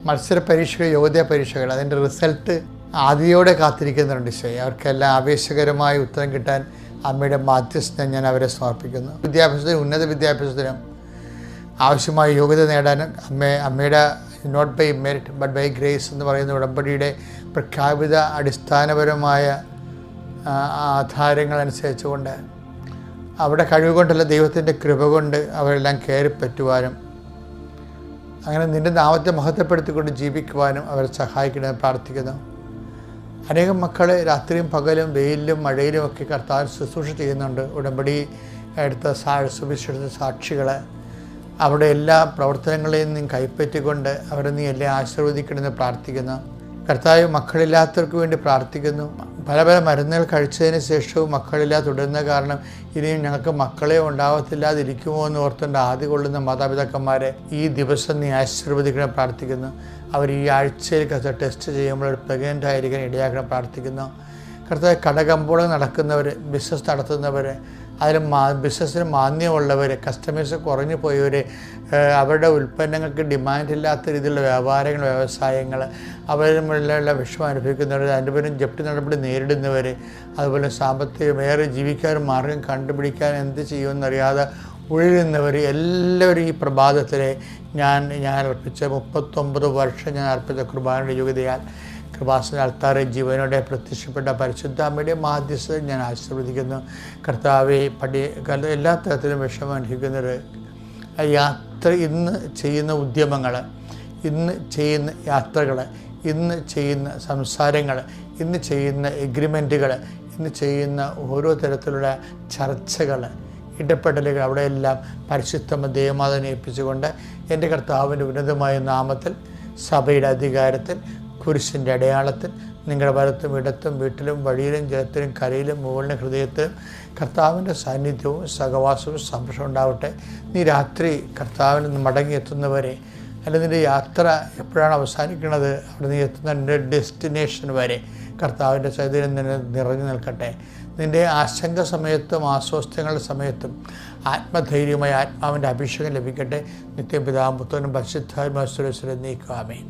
മത്സര പരീക്ഷകൾ യോഗ്യതാ പരീക്ഷകൾ അതിന്റെ റിസൾട്ട് ആദ്യയോടെ കാത്തിരിക്കുന്നുണ്ട് ശ്രീ അവർക്കെല്ലാം ആവേശകരമായ ഉത്തരം കിട്ടാൻ അമ്മയുടെ മാധ്യസ്ഥം ഞാൻ അവരെ സമർപ്പിക്കുന്നു. വിദ്യാഭ്യാസത്തിനും ഉന്നത വിദ്യാഭ്യാസത്തിനും ആവശ്യമായ യോഗ്യത നേടാനും അമ്മ അമ്മയുടെ not by merit but by grace എന്ന് പറയുന്ന ഉടമ്പടിയുടെ പ്രഖ്യാപിത അടിസ്ഥാനപരമായ ആ, ആധാരങ്ങൾ അനുസരിച്ചുകൊണ്ട് അവിടെ കഴിവ് കൊണ്ടല്ല ദൈവത്തിന്റെ കൃപ കൊണ്ട് അവരെല്ലാം കയറി പറ്റുവാനും അങ്ങനെ നിന്റെ നാമത്തെ മഹത്വപ്പെടുത്തിക്കൊണ്ട് ജീവിക്കുവാനും അവരെ സഹായിക്കണമെന്ന് പ്രാർത്ഥിക്കുന്നു. അനേകം മക്കളെ രാത്രിയും പകലും വെയിലിലും മഴയിലും ഒക്കെ കർത്താവ് ശുശ്രൂഷ ചെയ്യുന്നുണ്ട്. ഉടമ്പടി എടുത്ത സാ സുവിശേഷ സാക്ഷികളെ അവിടെ എല്ലാ പ്രവർത്തനങ്ങളെയും നീ കൈപ്പറ്റിക്കൊണ്ട് അവരെ നീ എല്ലാം ആശീർവദിക്കണമെന്ന് പ്രാർത്ഥിക്കുന്നു. കർത്താവ് മക്കളില്ലാത്തവർക്ക് വേണ്ടി പ്രാർത്ഥിക്കുന്നു. പല പല മരുന്നുകൾ കഴിച്ചതിന് ശേഷവും മക്കളില്ല. തുടരുന്ന കാരണം ഇനിയും ഞങ്ങൾക്ക് മക്കളെ ഉണ്ടാവത്തില്ലാതിരിക്കുമോ എന്ന് ഓർത്തുകൊണ്ട് ആദ്യ കൊള്ളുന്ന മാതാപിതാക്കന്മാരെ ഈ ദിവസം നീ ആശീർവദിക്കണം പ്രാർത്ഥിക്കുന്നു. അവർ ഈ ആഴ്ചയിൽ കത്ത് ടെസ്റ്റ് ചെയ്യുമ്പോൾ പ്രഗ്നന്റ് ആയിരിക്കാൻ ഇടയാക്കണം പ്രാർത്ഥിക്കുന്നു. കർത്താവ് കടകമ്പോളം നടക്കുന്നവർ ബിസിനസ് നടത്തുന്നവർ അതിൽ മാ ബിസിനസ്സിന് മാന്യമുള്ളവർ കസ്റ്റമേഴ്സ് കുറഞ്ഞു പോയവർ അവരുടെ ഉൽപ്പന്നങ്ങൾക്ക് ഡിമാൻഡ് ഇല്ലാത്ത രീതിയിലുള്ള വ്യാപാരങ്ങൾ വ്യവസായങ്ങൾ അവരുമുള്ള വിഷമം അനുഭവിക്കുന്നവർ അതിന്റെ പേരും ജപ്തി നടപടി നേരിടുന്നവർ അതുപോലെ സാമ്പത്തികമേറെ ജീവിക്കാൻ മാർഗം കണ്ടുപിടിക്കാൻ എന്ത് ചെയ്യുമെന്നറിയാതെ ഉഴലുന്നവർ എല്ലാവരും ഈ പ്രഭാതത്തിലെ ഞാൻ ഞാൻ അർപ്പിച്ച മുപ്പത്തൊമ്പത് വർഷം ഞാൻ അർപ്പിച്ച കുർബാനയുടെ യോഗ്യതയാൽ കൃപാസന അൾത്താറെ ജീവനോടെ പ്രത്യക്ഷപ്പെട്ട പരിശുദ്ധാമ്മയുടെ മാധ്യസ്ഥ ഞാൻ ആശീർവദിക്കുന്നു. കർത്താവെ പടി എല്ലാ തരത്തിലും വിഷമം അനുഭവിക്കുന്നത് യാത്ര ഇന്ന് ചെയ്യുന്ന ഉദ്യമങ്ങൾ ഇന്ന് ചെയ്യുന്ന യാത്രകൾ ഇന്ന് ചെയ്യുന്ന സംസാരങ്ങൾ ഇന്ന് ചെയ്യുന്ന എഗ്രിമെന്റുകൾ ഇന്ന് ചെയ്യുന്ന ഓരോ തരത്തിലുള്ള ചർച്ചകൾ ഇടപെടലുകൾ അവിടെയെല്ലാം പരിശുദ്ധമ ദേവമാതനെ ഏൽപ്പിച്ചുകൊണ്ട് എന്റെ കർത്താവിന്റെ ഉന്നതമായ നാമത്തിൽ സഭയുടെ അധികാരത്തിൽ കുരിശിന്റെ അടയാളത്തിൽ നിങ്ങളുടെ വലത്തും ഇടത്തും വീട്ടിലും വഴിയിലും ജലത്തിലും കരയിലും മുകളിലും ഹൃദയത്തിലും കർത്താവിന്റെ സാന്നിധ്യവും സഹവാസവും സംരക്ഷണം ഉണ്ടാവട്ടെ. നീ രാത്രി കർത്താവിൽ നിന്ന് മടങ്ങിയെത്തുന്നവരെ അല്ലെങ്കിൽ നിന്റെ യാത്ര എപ്പോഴാണ് അവസാനിക്കുന്നത് അവിടെ നീ എത്തുന്ന നിന്റെ ഡെസ്റ്റിനേഷൻ വരെ കർത്താവിന്റെ ചൈതന്യം നിന്നെ നിറഞ്ഞു നിൽക്കട്ടെ. നിന്റെ ആശങ്ക സമയത്തും ആസ്വസ്ഥങ്ങളുടെ സമയത്തും ആത്മധൈര്യമായി ആത്മാവിന്റെ അഭിഷേകം ലഭിക്കട്ടെ. നിത്യപിതാമ്പുത്രനും പരിശുദ്ധാത്മാസുരസുരം നീക്കാമേ